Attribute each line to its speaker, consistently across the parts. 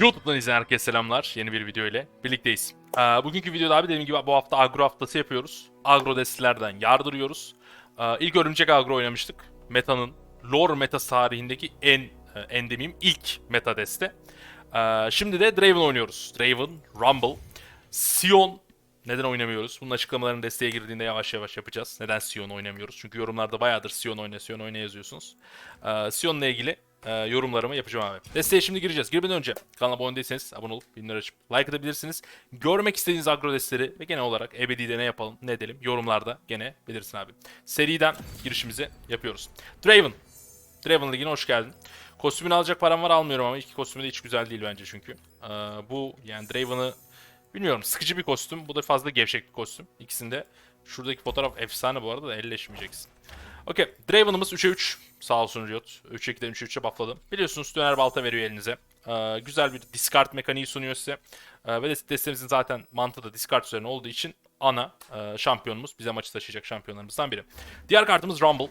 Speaker 1: YouTube'dan izleyen herkese selamlar. Yeni bir video ile birlikteyiz. Ee, bugünkü videoda abi dediğim gibi bu hafta agro haftası yapıyoruz. Agro destilerden yardırıyoruz. Ee, ilk örümcek agro oynamıştık. Meta'nın lore metası tarihindeki en e, en demeyeyim ilk meta deste. Ee, şimdi de Draven oynuyoruz. Draven, Rumble, Sion neden oynamıyoruz? Bunun açıklamalarını desteğe girdiğinde yavaş yavaş yapacağız. Neden Sion oynamıyoruz? Çünkü yorumlarda bayağıdır Sion oyna, Sion oyna yazıyorsunuz. Ee, Sion'la ilgili e, yorumlarımı yapacağım abi. Desteğe şimdi gireceğiz. Girmeden önce kanala abone değilseniz abone olup bildirimleri açıp like atabilirsiniz. Görmek istediğiniz agro desteleri ve genel olarak ebedide ne yapalım ne edelim yorumlarda gene belirsin abi. Seriden girişimizi yapıyoruz. Draven. Draven Ligi'ne hoş geldin. Kostümünü alacak param var almıyorum ama iki kostümü de hiç güzel değil bence çünkü. Ee, bu yani Draven'ı bilmiyorum sıkıcı bir kostüm. Bu da fazla gevşek bir kostüm. İkisinde şuradaki fotoğraf efsane bu arada da elleşmeyeceksin. Okey. Draven'ımız 3'e 3. Sağ olsun Riot. 3'e 2'den 3'e 3'e buffladım. Biliyorsunuz döner balta veriyor elinize. Ee, güzel bir discard mekaniği sunuyor size. Ee, ve de destemizin zaten mantığı da discard üzerine olduğu için ana e, şampiyonumuz. Bize maçı taşıyacak şampiyonlarımızdan biri. Diğer kartımız Rumble.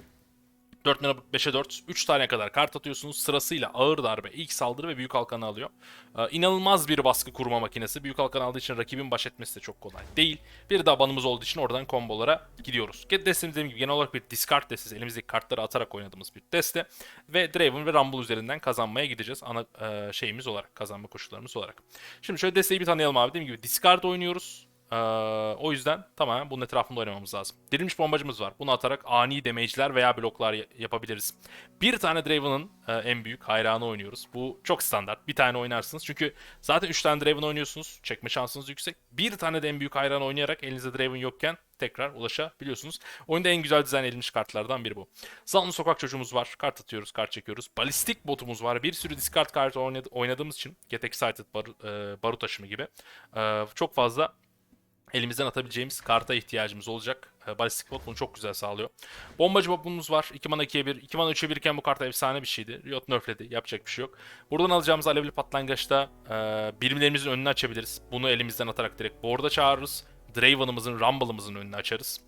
Speaker 1: 4 mana 5'e 4. 3 tane kadar kart atıyorsunuz. Sırasıyla ağır darbe, ilk saldırı ve büyük halkanı alıyor. Ee, inanılmaz bir baskı kurma makinesi. Büyük halkan aldığı için rakibin baş etmesi de çok kolay değil. Bir de abanımız olduğu için oradan kombolara gidiyoruz. Get destemiz dediğim gibi genel olarak bir discard destesi. Elimizdeki kartları atarak oynadığımız bir deste. Ve Draven ve Rumble üzerinden kazanmaya gideceğiz. Ana e, şeyimiz olarak, kazanma koşullarımız olarak. Şimdi şöyle desteği bir tanıyalım abi. Dediğim gibi discard oynuyoruz. Ee, o yüzden tamamen bunun etrafında oynamamız lazım. Dirilmiş bombacımız var. Bunu atarak ani damage'ler veya bloklar ya- yapabiliriz. Bir tane Draven'ın e, en büyük hayranı oynuyoruz. Bu çok standart. Bir tane oynarsınız. Çünkü zaten 3 tane Draven oynuyorsunuz. Çekme şansınız yüksek. Bir tane de en büyük hayran oynayarak elinizde Draven yokken tekrar ulaşabiliyorsunuz. Oyunda en güzel dizayn edilmiş kartlardan biri bu. Zanlı sokak çocuğumuz var. Kart atıyoruz, kart çekiyoruz. Balistik botumuz var. Bir sürü discard kartı oynadı- oynadığımız için Get Excited, baru, e, barut taşımı gibi e, çok fazla elimizden atabileceğimiz karta ihtiyacımız olacak. E, Balistik bot bunu çok güzel sağlıyor. Bombacı bobumuz var. 2 mana 2'ye 1. 2 mana 3'e 1 iken bu kart efsane bir şeydi. Riot nerfledi. Yapacak bir şey yok. Buradan alacağımız alevli patlangaçta e, birimlerimizin önünü açabiliriz. Bunu elimizden atarak direkt board'a çağırırız. Draven'ımızın, Rumble'ımızın önünü açarız.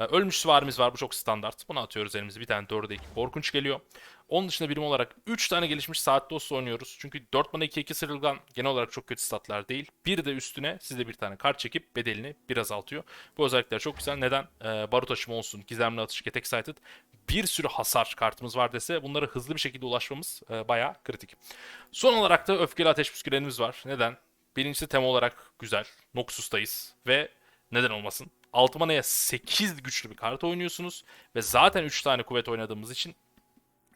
Speaker 1: E, ölmüş süvarimiz var. Bu çok standart. Bunu atıyoruz elimize. Bir tane 4'e 2 korkunç geliyor. Onun dışında birim olarak 3 tane gelişmiş saat dostu oynuyoruz. Çünkü 4 mana 2 2 sıyrılgan genel olarak çok kötü statlar değil. Bir de üstüne size bir tane kart çekip bedelini bir azaltıyor. Bu özellikler çok güzel. Neden? Ee, barut taşıma olsun, gizemli atış, get excited. Bir sürü hasar kartımız var dese bunlara hızlı bir şekilde ulaşmamız e, bayağı kritik. Son olarak da öfkeli ateş püskürenimiz var. Neden? Birincisi tema olarak güzel. Noxus'tayız ve neden olmasın? 6 manaya 8 güçlü bir kart oynuyorsunuz ve zaten 3 tane kuvvet oynadığımız için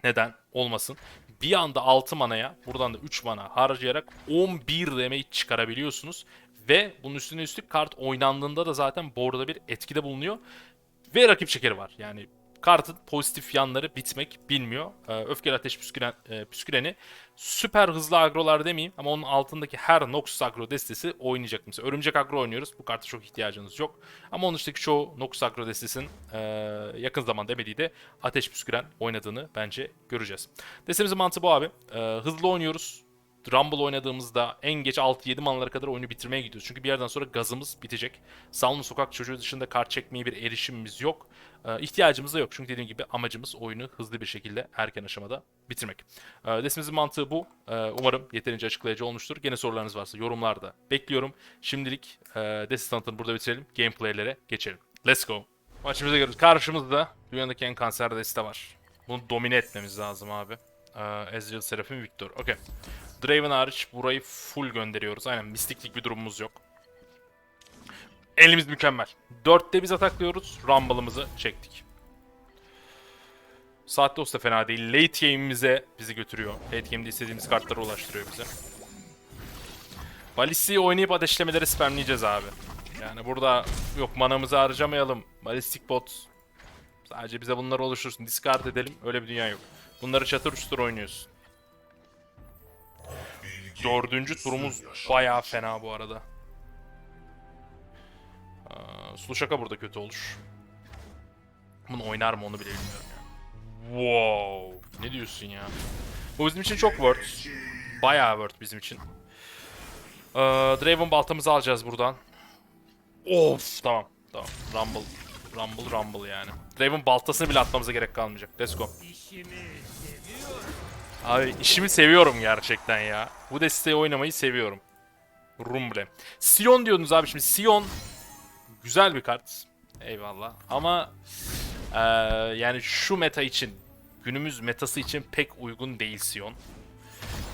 Speaker 1: neden olmasın? Bir anda 6 manaya buradan da 3 mana harcayarak 11 damage çıkarabiliyorsunuz. Ve bunun üstüne üstlük kart oynandığında da zaten board'da bir etkide bulunuyor. Ve rakip şekeri var. Yani kartın pozitif yanları bitmek bilmiyor. Ee, öfkeli ateş püsküren, e, püsküreni süper hızlı agrolar demeyeyim ama onun altındaki her Noxus agro destesi oynayacak. Mesela örümcek agro oynuyoruz. Bu karta çok ihtiyacınız yok. Ama onun dışındaki çoğu Noxus agro destesinin e, yakın zamanda demediği de ateş püsküren oynadığını bence göreceğiz. Destemizin mantığı bu abi. E, hızlı oynuyoruz. Rumble oynadığımızda en geç 6-7 manlara kadar oyunu bitirmeye gidiyoruz. Çünkü bir yerden sonra gazımız bitecek. Salonun sokak çocuğu dışında kart çekmeye bir erişimimiz yok. Ee, ihtiyacımız da yok. Çünkü dediğim gibi amacımız oyunu hızlı bir şekilde erken aşamada bitirmek. Ee, destimizin mantığı bu. Ee, umarım yeterince açıklayıcı olmuştur. Gene sorularınız varsa yorumlarda bekliyorum. Şimdilik e, desti tanıtımını burada bitirelim. Gameplaylere geçelim. Let's go. Maçımıza görüyoruz. Karşımızda dünyadaki en kanser deste var. Bunu domine etmemiz lazım abi. Ee, Ezreal, Seraphim, Victor. Okey. Draven hariç burayı full gönderiyoruz. Aynen mistiklik bir durumumuz yok. Elimiz mükemmel. 4'te biz ataklıyoruz. Rumble'ımızı çektik. Saat dost fena değil. Late game'imize bizi götürüyor. Late game'de istediğimiz kartlara ulaştırıyor bize. Balistiği oynayıp ateşlemeleri spamleyeceğiz abi. Yani burada yok manamızı harcamayalım. Balistik bot sadece bize bunları oluştursun. Discard edelim. Öyle bir dünya yok. Bunları çatır çutur oynuyorsun. Dördüncü turumuz bayağı fena bu arada. Aa, Sulu şaka burada kötü olur. Bunu oynar mı onu bile bilmiyorum ya. Wow. Ne diyorsun ya? Bu bizim için çok worth. Bayağı worth bizim için. Ee, Draven baltamızı alacağız buradan. Of tamam. Tamam. Rumble. Rumble Rumble yani. Draven baltasını bile atmamıza gerek kalmayacak. Let's go. Abi işimi seviyorum gerçekten ya. Bu desteği oynamayı seviyorum. Rumble. Sion diyordunuz abi şimdi Sion güzel bir kart. Eyvallah. Ama eee, yani şu meta için günümüz metası için pek uygun değil Sion.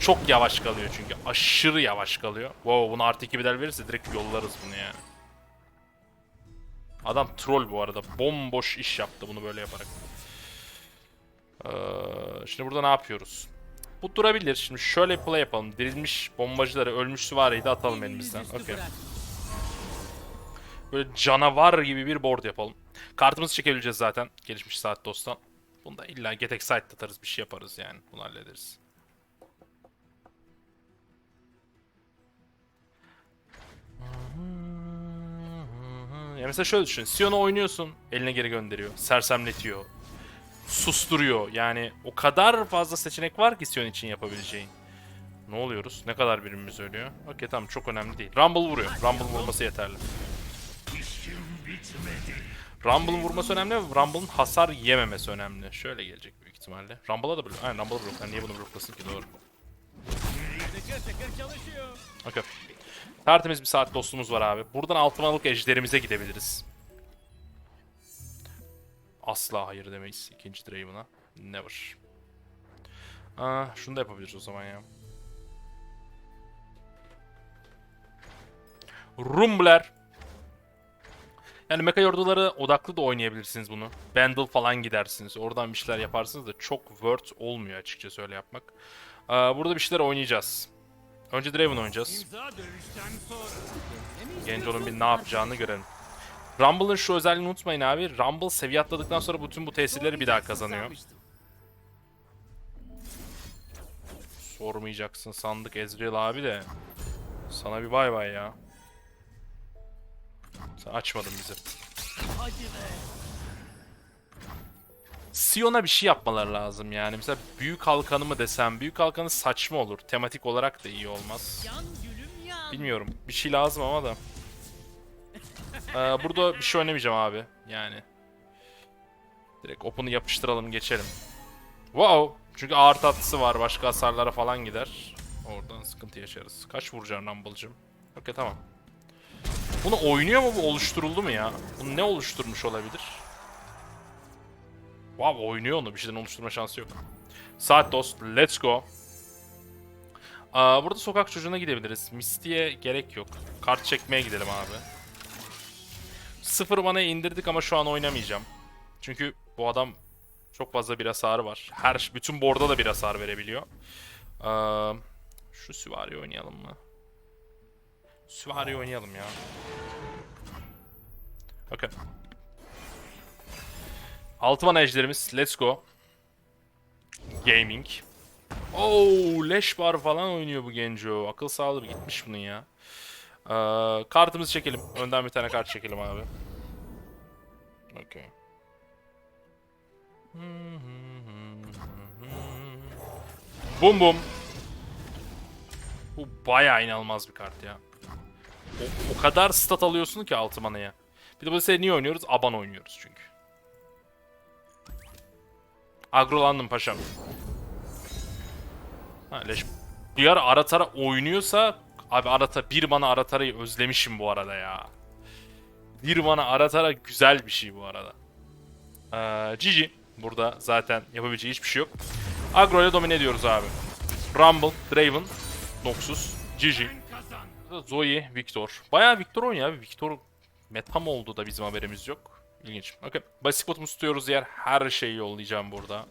Speaker 1: Çok yavaş kalıyor çünkü. Aşırı yavaş kalıyor. Wow bunu artı 2 bedel verirse direkt yollarız bunu yani. Adam troll bu arada. Bomboş iş yaptı bunu böyle yaparak. Ee, şimdi burada ne yapıyoruz? Bu durabilir. Şimdi şöyle bir play yapalım. Dirilmiş bombacıları, ölmüş süvariyi de atalım elimizden. Okey. Böyle canavar gibi bir board yapalım. Kartımızı çekebileceğiz zaten. Gelişmiş saat dosttan. Bunda illa get excited atarız bir şey yaparız yani. Bunu hallederiz. Ya mesela şöyle düşün. Sion'u oynuyorsun. Eline geri gönderiyor. Sersemletiyor. Susturuyor. Yani o kadar fazla seçenek var ki Sion için yapabileceğin. Ne oluyoruz? Ne kadar birimimiz ölüyor? Okey tamam çok önemli değil. Rumble vuruyor. Rumble vurması yeterli. Rumble'ın vurması önemli ve Rumble'ın hasar yememesi önemli. Şöyle gelecek büyük ihtimalle. Rumble'a da blok. Aynen Rumble'a bloklar. Niye bunu bloklasın ki doğru. Okey. Tertemiz bir saat dostumuz var abi. Buradan altın ejderimize gidebiliriz. Asla hayır demeyiz ikinci Draven'a. Never. Aa, şunu da yapabiliriz o zaman ya. Rumbler. Yani mecha orduları odaklı da oynayabilirsiniz bunu. Bundle falan gidersiniz. Oradan bir şeyler yaparsınız da çok worth olmuyor açıkçası öyle yapmak. Aa, burada bir şeyler oynayacağız. Önce Draven oynayacağız. Genco'nun bir ne yapacağını görelim. Rumble'ın şu özelliğini unutmayın abi. Rumble seviye atladıktan sonra bütün bu tesirleri bir daha kazanıyor. Sormayacaksın sandık Ezreal abi de. Sana bir bay bay ya. Sen açmadın bizi. Sion'a bir şey yapmaları lazım yani. Mesela büyük halkanı mı desem. Büyük halkanı saçma olur. Tematik olarak da iyi olmaz. Bilmiyorum. Bir şey lazım ama da. Ee, burada bir şey oynamayacağım abi. Yani. Direkt open'ı yapıştıralım geçelim. Wow. Çünkü ağır tatlısı var. Başka hasarlara falan gider. Oradan sıkıntı yaşarız. Kaç vuracağım Rumble'cım? Okey tamam. Bunu oynuyor mu bu? Oluşturuldu mu ya? Bunu ne oluşturmuş olabilir? Wow oynuyor onu. Bir şeyden oluşturma şansı yok. Saat dost. Let's go. Aa, burada sokak çocuğuna gidebiliriz. Misty'ye gerek yok. Kart çekmeye gidelim abi. Sıfır bana indirdik ama şu an oynamayacağım. Çünkü bu adam çok fazla bir hasarı var. Her bütün board'a da bir hasar verebiliyor. Aa, şu süvari oynayalım mı? Süvari oynayalım ya. Okey. Altı mana ejderimiz. Let's go. Gaming. Oo, leş bar falan oynuyor bu Genco. Akıl sağlığı gitmiş bunun ya. Ee, kartımızı çekelim. Önden bir tane kart çekelim abi. Okey. Bum bum. Bu bayağı inanılmaz bir kart ya. O, o kadar stat alıyorsun ki altı manaya. Bir de bu seri niye oynuyoruz? Aban oynuyoruz çünkü. Agrolandım paşam. Ha leş. Bir ara Aratara oynuyorsa abi Arata bir bana Aratara'yı özlemişim bu arada ya. Bir bana Aratara güzel bir şey bu arada. Ee, GG. Burada zaten yapabileceği hiçbir şey yok. Agro ile domine ediyoruz abi. Rumble, Draven, Noxus, GG. Zoe, Victor. Bayağı Victor oynuyor abi. Victor meta mı oldu da bizim haberimiz yok. İlginç. Okey. Basic bot'umu tutuyoruz diğer her şeyi yollayacağım burada.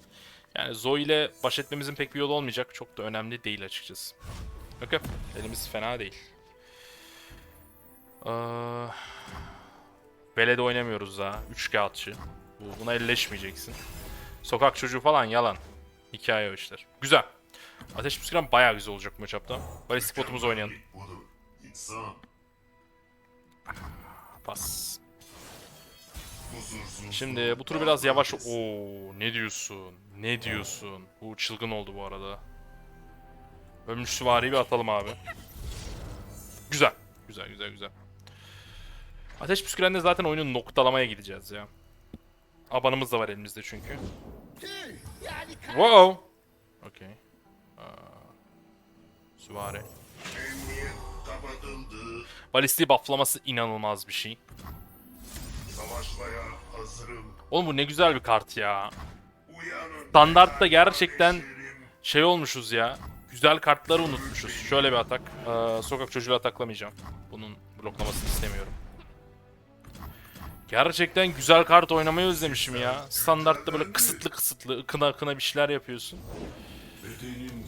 Speaker 1: Yani Zoe ile baş etmemizin pek bir yolu olmayacak. Çok da önemli değil açıkçası. Okey. Elimiz fena değil. Ee, Belede oynamıyoruz daha. 3 kağıtçı. Bu, buna elleşmeyeceksin. Sokak çocuğu falan yalan. Hikaye o işler. Güzel. Ateş Püsküren bayağı güzel olacak bu matchup'ta. Balistik botumuzu oynayalım. Pas. Şimdi bu tur biraz yavaş... Oo ne diyorsun? Ne diyorsun? Bu çılgın oldu bu arada. Ölmüş süvariyi bir atalım abi. Güzel. Güzel güzel güzel. Ateş püskürenle zaten oyunu noktalamaya gideceğiz ya. Abanımız da var elimizde çünkü. Wow. Okey. Süvari. Balistiği bufflaması inanılmaz bir şey. Oğlum bu ne güzel bir kart ya. Standartta gerçekten şey olmuşuz ya. Güzel kartları unutmuşuz. Şöyle bir atak. Ee, sokak çocuğu ataklamayacağım. Bunun bloklamasını istemiyorum. Gerçekten güzel kart oynamayı özlemişim ya. Standartta böyle kısıtlı kısıtlı ıkına ıkına bir şeyler yapıyorsun.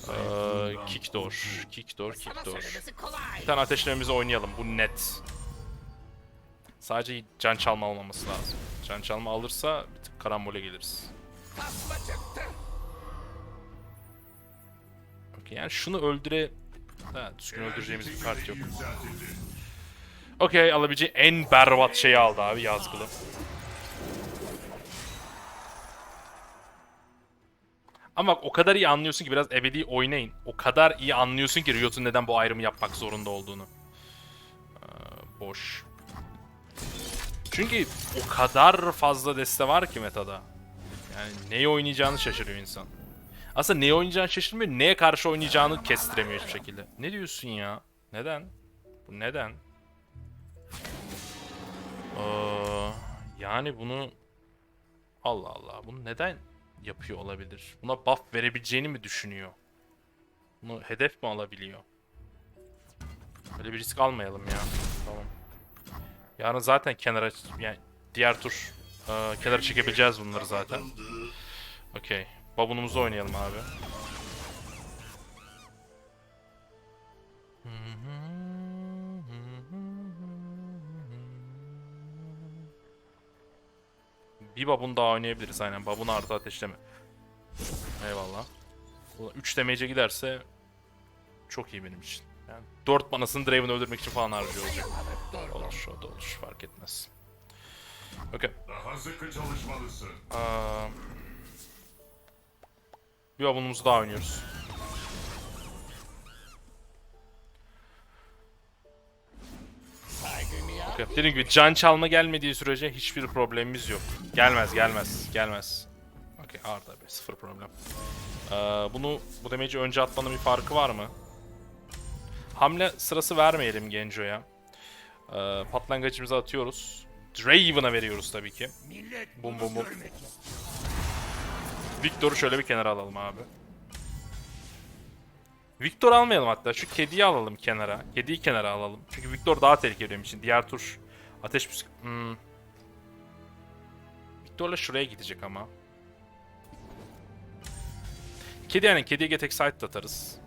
Speaker 1: Ee, kick door, kick door, kick door. Bir tane ateşlememizi oynayalım. Bu net. Sadece can çalma olmaması lazım. Can çalma alırsa bir tık karambole geliriz. Okey yani şunu öldüre... Ha, düzgün öldüreceğimiz bir kart yok. Okey alabileceği en berbat şeyi aldı abi yazgılı. Ama bak o kadar iyi anlıyorsun ki biraz ebedi oynayın. O kadar iyi anlıyorsun ki Riot'un neden bu ayrımı yapmak zorunda olduğunu. Ee, boş. Çünkü o kadar fazla deste var ki metada. Yani neyi oynayacağını şaşırıyor insan. Aslında neyi oynayacağını şaşırmıyor, neye karşı oynayacağını kestiremiyor hiçbir şekilde. Ne diyorsun ya? Neden? Bu neden? Ee, yani bunu Allah Allah bunu neden yapıyor olabilir? Buna buff verebileceğini mi düşünüyor? Bunu hedef mi alabiliyor? Öyle bir risk almayalım ya. Tamam. Yarın zaten kenara yani diğer tur e, kenara çekebileceğiz bunları zaten. Okey. Babunumuzu oynayalım abi. Bir babun daha oynayabiliriz aynen. Babun artı ateşleme. Eyvallah. 3 damage'e giderse çok iyi benim için. Yani 4 manasını Draven öldürmek için falan harcıyor olacak. Olur, o da olur. Fark etmez. Okey.
Speaker 2: Daha sıkı çalışmalısın.
Speaker 1: Aa, bir abonumuzu daha oynuyoruz. Okay. Dediğim gibi can çalma gelmediği sürece hiçbir problemimiz yok. Gelmez gelmez gelmez. Okey Arda be sıfır problem. Ee, bunu bu demeci önce atmanın bir farkı var mı? Hamle sırası vermeyelim Genco'ya. Ee, patlangıcımızı atıyoruz. Draven'a veriyoruz tabii ki. Bum, bum, bum. Victor'u şöyle bir kenara alalım abi. Victor almayalım hatta. Şu kediyi alalım kenara. Kediyi kenara alalım. Çünkü Victor daha tehlikeli benim için. Diğer tur ateş püsk... Hmm. Victor'la şuraya gidecek ama. Kedi yani kediye get excited atarız.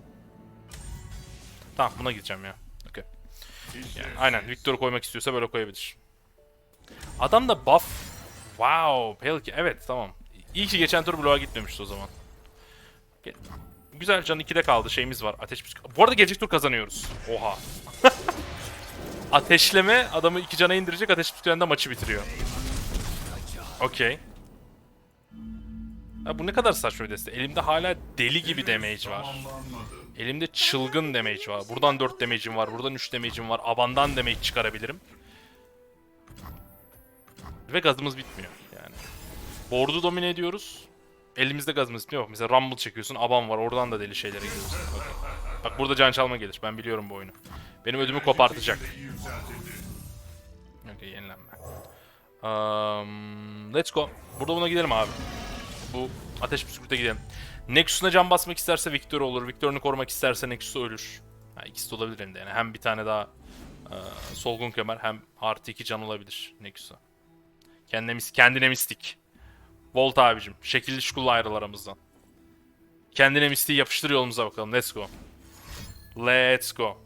Speaker 1: Tamam buna gideceğim ya. Okey. Yani, aynen Victor'u koymak istiyorsa böyle koyabilir. Adam da buff. Wow. Belki evet tamam. İyi ki geçen tur bloğa gitmemişti o zaman. Güzel can 2'de kaldı şeyimiz var. Ateş Bu arada gelecek tur kazanıyoruz. Oha. Ateşleme adamı iki cana indirecek. Ateş püskürende maçı bitiriyor. Okey. Bu ne kadar saçma bir deste. Elimde hala deli gibi damage var. Elimde çılgın damage var. Buradan 4 damage'im var. Buradan 3 damage'im var. Abandan damage çıkarabilirim. Ve gazımız bitmiyor. Board'u domine ediyoruz. Elimizde gazımız. Bak mesela Rumble çekiyorsun. Aban var. Oradan da deli şeylere gidiyorsun. Okey. Bak burada can çalma gelir. Ben biliyorum bu oyunu. Benim ödümü kopartacak. Okey yenilenme. Um, let's go. Burada buna gidelim abi. Bu ateş püskürte gidelim. Nexus'una can basmak isterse Victor olur. Victor'unu korumak isterse Nexus ölür. Ha, ikisi de olabilir yani. Hem bir tane daha e, solgun kemer hem artı iki can olabilir Nexus'a. Kendine, kendine mistik. Volt abicim. Şekilli şukulla ayrıl aramızdan. Kendine mistiği yapıştır yolumuza bakalım. Let's go. Let's go.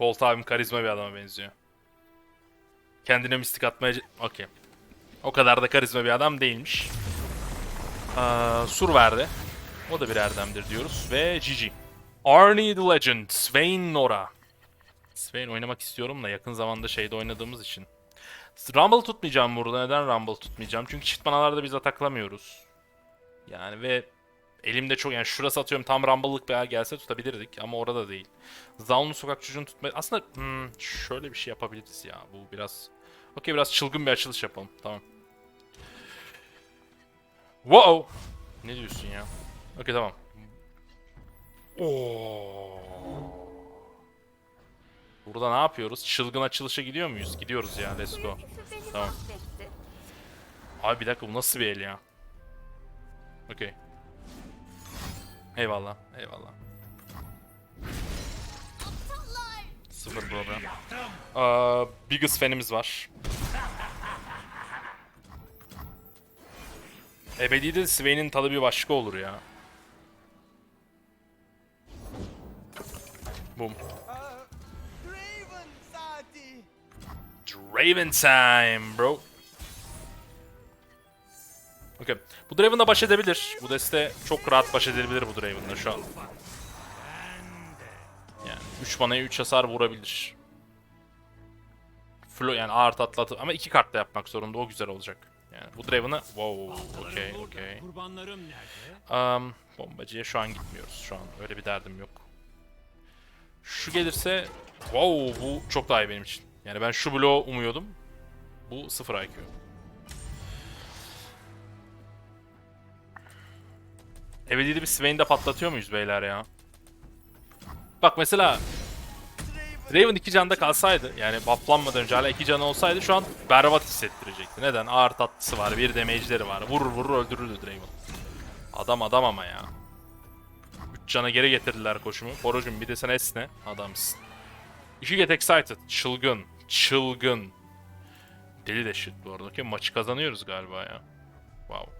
Speaker 1: Volt abim karizma bir adama benziyor. Kendine mistik atmaya... Okey. O kadar da karizma bir adam değilmiş. Aa, sur verdi. O da bir erdemdir diyoruz. Ve GG. Arnie the Legend. Swain Nora. Swain oynamak istiyorum da yakın zamanda şeyde oynadığımız için. Rumble tutmayacağım burada. Neden Rumble tutmayacağım? Çünkü çift manalarda biz ataklamıyoruz. Yani ve elimde çok yani şurası atıyorum tam Rumble'lık bir yer gelse tutabilirdik ama orada değil. Zaun'lu sokak çocuğunu tutmaya... Aslında hmm, şöyle bir şey yapabiliriz ya. Bu biraz... Okey biraz çılgın bir açılış yapalım. Tamam. Wow! Ne diyorsun ya? Okey tamam. Oo. Burada ne yapıyoruz? Çılgın açılışa gidiyor muyuz? Gidiyoruz ya. Let's go. Tamam. Abi bir dakika bu nasıl bir el ya? Okey. Eyvallah. Eyvallah. Sıfır problem. Aa, Biggest fanimiz var. Ebedi'de Swain'in tadı bir başka olur ya. Boom.
Speaker 3: Draven
Speaker 1: time bro. Okay. Bu Draven'la baş edebilir. Bu deste çok rahat baş edebilir bu Draven'la şu an. Yani 3 manaya 3 hasar vurabilir. Flo yani ağır tatlı ama iki kartla yapmak zorunda o güzel olacak. Yani bu Draven'ı wow okey okey. Um, bombacıya şu an gitmiyoruz. Şu an öyle bir derdim yok. Şu gelirse wow bu çok daha iyi benim için. Yani ben şu bloğu umuyordum. Bu 0 IQ. Ebedi'de bir Swain'de patlatıyor muyuz beyler ya? Bak mesela Raven 2 canda kalsaydı yani bufflanmadan önce hala 2 canı olsaydı şu an berbat hissettirecekti. Neden? Ağır tatlısı var, bir damage'leri var. Vurur vurur öldürürdü Draven. Adam adam ama ya. 3 cana geri getirdiler koşumu. Borocum bir de sen esne. Adamsın. İki get excited. Çılgın. Çılgın. Deli de shit bu arada. Okey maçı kazanıyoruz galiba ya. Wow.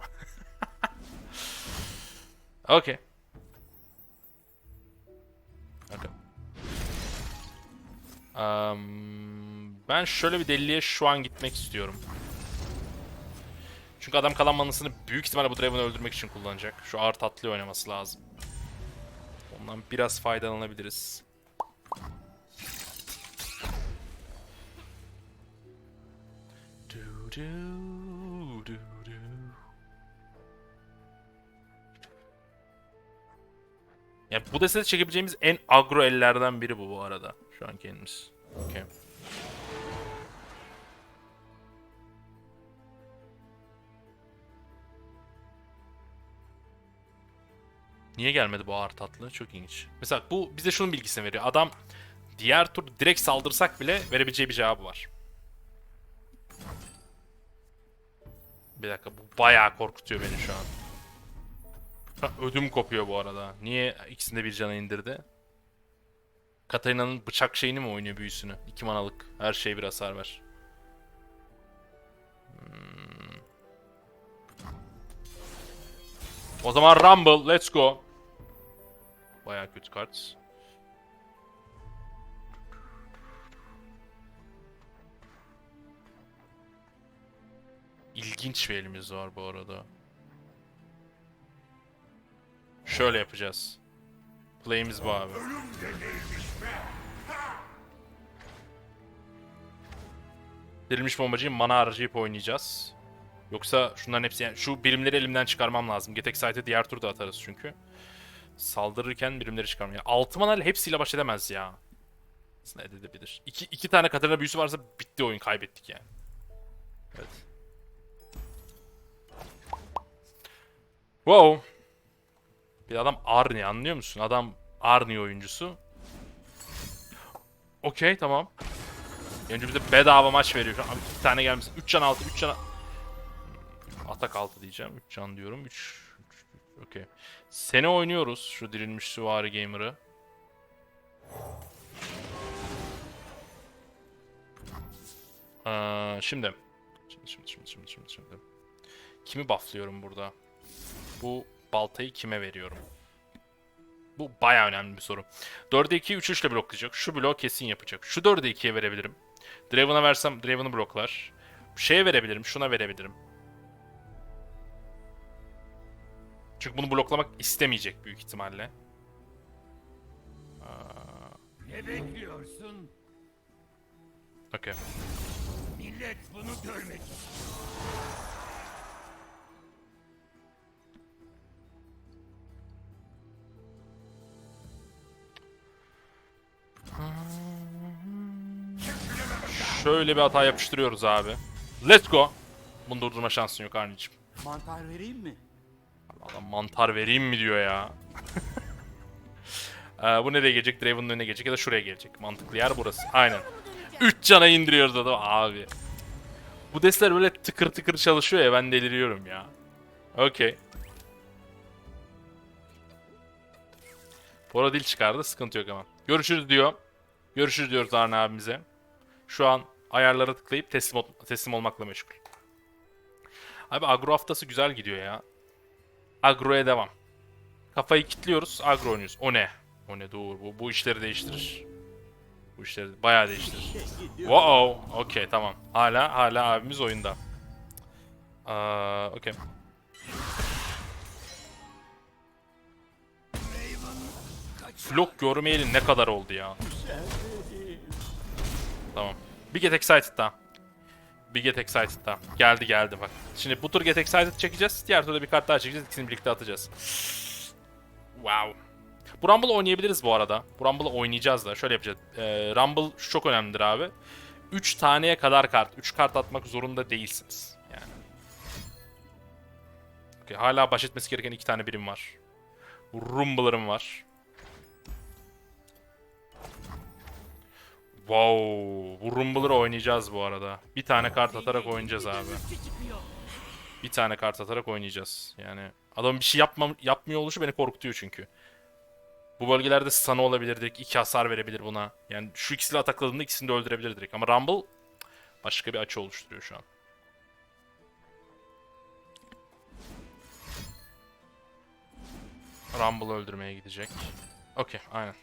Speaker 1: Okey. Okey. Um, ben şöyle bir deliliğe şu an gitmek istiyorum. Çünkü adam kalan manasını büyük ihtimalle bu Draven'ı öldürmek için kullanacak. Şu ağır tatlı oynaması lazım. Ondan biraz faydalanabiliriz. Du du du. Yani bu destede çekebileceğimiz en agro ellerden biri bu bu arada. Şu an kendimiz. Okey. Niye gelmedi bu ağır tatlı? Çok ilginç. Mesela bu bize şunun bilgisini veriyor. Adam diğer tur direkt saldırsak bile verebileceği bir cevabı var. Bir dakika bu bayağı korkutuyor beni şu an. Ödüm kopuyor bu arada. Niye ikisinde bir cana indirdi? Katarina'nın bıçak şeyini mi oynuyor büyüsünü? 2 manalık. Her şey bir hasar ver. Hmm. O zaman Rumble, let's go. Bayağı kötü kart. İlginç bir elimiz var bu arada. Şöyle yapacağız. Play'imiz bu abi. Dirilmiş bombacıyı mana harcayıp oynayacağız. Yoksa şunların hepsi yani şu birimleri elimden çıkarmam lazım. Get Excited'ı diğer turda atarız çünkü. Saldırırken birimleri çıkarmam. Yani 6 mana hepsiyle baş edemez ya. Aslında edebilir. İki, iki tane Katarina büyüsü varsa bitti oyun kaybettik yani. Evet. Wow. Bir adam Arni anlıyor musun? Adam Arni oyuncusu. Okey tamam. Önce bize bedava maç veriyor. Şu Abi iki tane gelmiş. 3 can 6, 3 can... Atak 6 diyeceğim. 3 can diyorum. 3... Okey. Seni oynuyoruz şu dirilmiş süvari gamer'ı. Ee, şimdi. Şimdi, şimdi, şimdi, şimdi, şimdi, şimdi. Kimi bufflıyorum burada? Bu baltayı kime veriyorum? Bu baya önemli bir soru. 4'e 2 3 3 ile bloklayacak. Şu bloğu kesin yapacak. Şu 4'e 2'ye verebilirim. Draven'a versem Draven'ı bloklar. Şeye verebilirim, şuna verebilirim. Çünkü bunu bloklamak istemeyecek büyük ihtimalle.
Speaker 4: Ne bekliyorsun?
Speaker 1: Okey.
Speaker 4: Millet bunu görmek istiyor.
Speaker 1: Şöyle bir hata yapıştırıyoruz abi. Let's go. Bunu durdurma şansın yok Arni'cim.
Speaker 3: Mantar vereyim mi?
Speaker 1: Adam mantar vereyim mi diyor ya. Ee, bu nereye gelecek? Draven'ın önüne gelecek ya da şuraya gelecek. Mantıklı yer burası. Aynen. 3 cana indiriyoruz adam abi. Bu destler böyle tıkır tıkır çalışıyor ya ben deliriyorum ya. Okey. Bora dil çıkardı sıkıntı yok ama. Görüşürüz diyor. Görüşürüz diyoruz Arne abimize. Şu an ayarlara tıklayıp teslim, teslim olmakla meşgul. Abi agro haftası güzel gidiyor ya. Agro'ya devam. Kafayı kilitliyoruz, agro oynuyoruz. O ne? O ne dur bu, bu işleri değiştirir. Bu işleri bayağı değiştirir. Wow, okey tamam. Hala hala abimiz oyunda. Aa, okey. Flok görmeyeli ne kadar oldu ya? Tamam. Bir get excited daha. Bir get excited daha. Geldi geldi bak. Şimdi bu tur get excited çekeceğiz. Diğer turda bir kart daha çekeceğiz. İkisini birlikte atacağız. Wow. Bu Rumble oynayabiliriz bu arada. Bu Rumble'ı oynayacağız da. Şöyle yapacağız. Ee, Rumble şu çok önemlidir abi. 3 taneye kadar kart. 3 kart atmak zorunda değilsiniz. Yani. Okey, hala baş etmesi gereken 2 tane birim var. Rumble'larım var. Wow, bu Rumble'ları oynayacağız bu arada. Bir tane kart atarak oynayacağız abi. Bir tane kart atarak oynayacağız. Yani adam bir şey yapmam, yapmıyor oluşu beni korkutuyor çünkü. Bu bölgelerde stun olabilir direkt. iki hasar verebilir buna. Yani şu ikisiyle atakladığında ikisini de öldürebilir direkt. Ama Rumble başka bir açı oluşturuyor şu an. Rumble öldürmeye gidecek. Okey, aynen.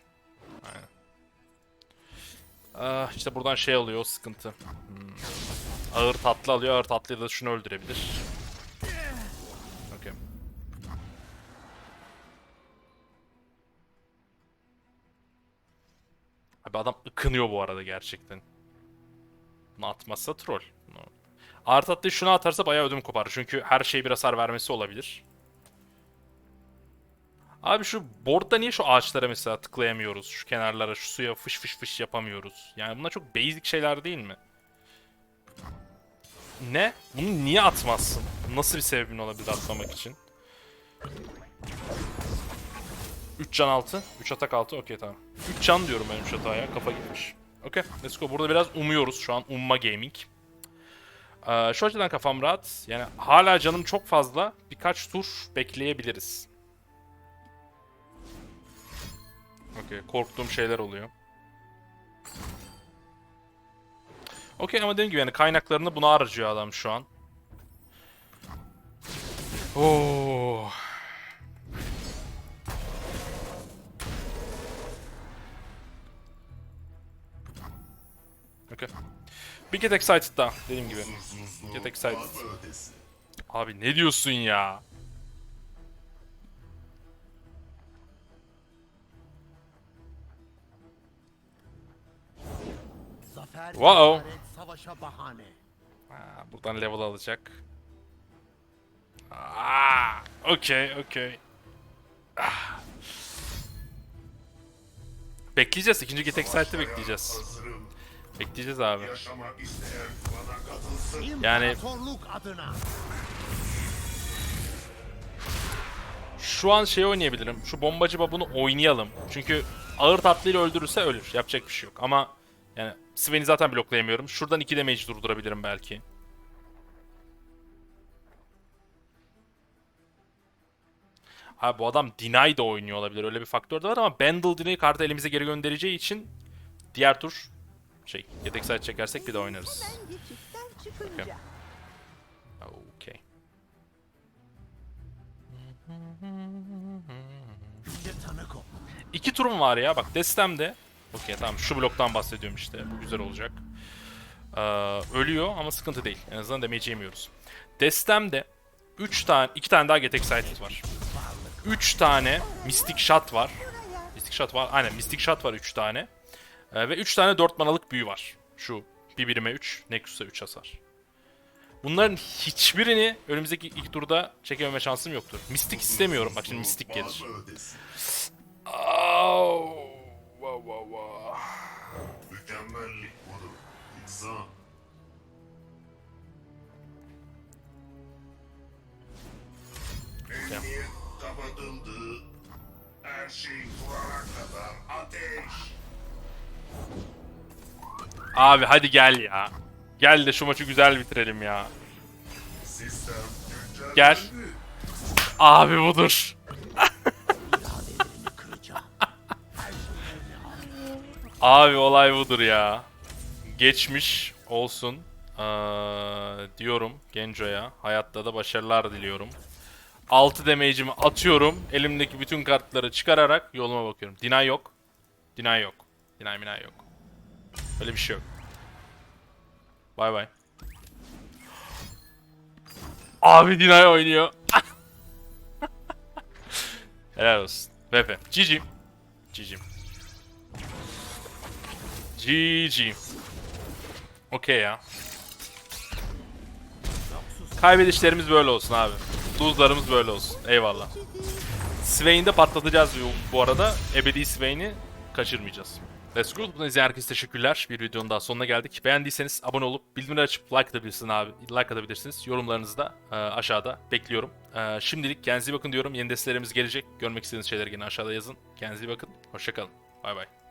Speaker 1: Aynen. Ah, işte buradan şey alıyor o sıkıntı. Hmm. Ağır tatlı alıyor. Ağır tatlıyla da şunu öldürebilir. Okey. Abi adam ıkınıyor bu arada gerçekten. Bunu atmazsa troll. Ağır tatlıyı şuna atarsa bayağı ödüm kopar. Çünkü her şey bir hasar vermesi olabilir. Abi şu boardda niye şu ağaçlara mesela tıklayamıyoruz? Şu kenarlara, şu suya fış fış fış yapamıyoruz. Yani bunlar çok basic şeyler değil mi? Ne? Bunu niye atmazsın? Nasıl bir sebebin olabilir atmamak için? 3 can 6. 3 atak 6. Okey tamam. 3 can diyorum benim şu hataya. Kafa gitmiş. Okey. Let's go. Burada biraz umuyoruz şu an. Umma Gaming. Ee, şu açıdan kafam rahat. Yani hala canım çok fazla. Birkaç tur bekleyebiliriz. Okey. Korktuğum şeyler oluyor. Okey ama dediğim gibi yani kaynaklarını buna harcıyor adam şu an. Oo. Okey. Bir get excited daha dediğim gibi. Get excited. Abi ne diyorsun ya? Wow.
Speaker 5: savaşa bahane.
Speaker 1: Ha, buradan level alacak. Aa, okey, okey. Ah. Bekleyeceğiz. ikinci Get Excited'ı bekleyeceğiz.
Speaker 2: Hazırım.
Speaker 1: Bekleyeceğiz abi.
Speaker 2: Yaşamak isteyen bana katılsın.
Speaker 1: Yani-
Speaker 5: adına.
Speaker 1: Şu an şey oynayabilirim. Şu bombacı babunu oynayalım. Çünkü ağır tatlıyla öldürürse ölür. Yapacak bir şey yok. Ama yani Sven'i zaten bloklayamıyorum. Şuradan 2 damage durdurabilirim belki. Abi bu adam Deny de oynuyor olabilir. Öyle bir faktör de var ama Bandle Deny kartı elimize geri göndereceği için diğer tur şey yedek side çekersek bir de oynarız.
Speaker 5: Tanık ol.
Speaker 1: İki turum var ya bak destemde. Okey tamam şu bloktan bahsediyorum işte. Bu güzel olacak. Ee, ölüyor ama sıkıntı değil. En azından damage yemiyoruz. Destemde 3 tane 2 tane daha Get Excited var. 3 tane Mystic Shot var. Mystic Shot var. Aynen Mystic Shot var 3 tane. Ee, ve 3 tane 4 manalık büyü var. Şu bir birime 3, Nexus'a 3 hasar. Bunların hiçbirini önümüzdeki ilk turda çekememe şansım yoktur. Mystic istemiyorum. Bak şimdi Mystic gelir.
Speaker 2: Fazla
Speaker 1: wow, wow.
Speaker 2: Mükemmellik budur. İnsan. Emniyet kapatıldı. Her şey durana kadar ateş.
Speaker 1: Abi hadi gel ya. Gel de şu maçı güzel bitirelim ya.
Speaker 2: Sistem.
Speaker 1: Gel. Abi budur. Abi olay budur ya. Geçmiş olsun. Ee, diyorum Genco'ya. Hayatta da başarılar diliyorum. 6 damage'imi atıyorum. Elimdeki bütün kartları çıkararak yoluma bakıyorum. Deny yok. Deny yok. Deny minay yok. Öyle bir şey yok. Bay bay. Abi Deny oynuyor. Helal olsun. VP. GG. GG. GG. Okey ya. Kaybedişlerimiz böyle olsun abi. Lose'larımız böyle olsun. Eyvallah. Swain'i de patlatacağız bu, arada. Ebedi Swain'i kaçırmayacağız. Let's go. Bunu izleyen herkese teşekkürler. Bir videonun daha sonuna geldik. Beğendiyseniz abone olup bildirimleri açıp like atabilirsiniz abi. Like atabilirsiniz. Yorumlarınızı da e, aşağıda bekliyorum. E, şimdilik kendinize bakın diyorum. Yeni destelerimiz gelecek. Görmek istediğiniz şeyleri yine aşağıda yazın. Kendinize bakın. Hoşçakalın. Bay bay.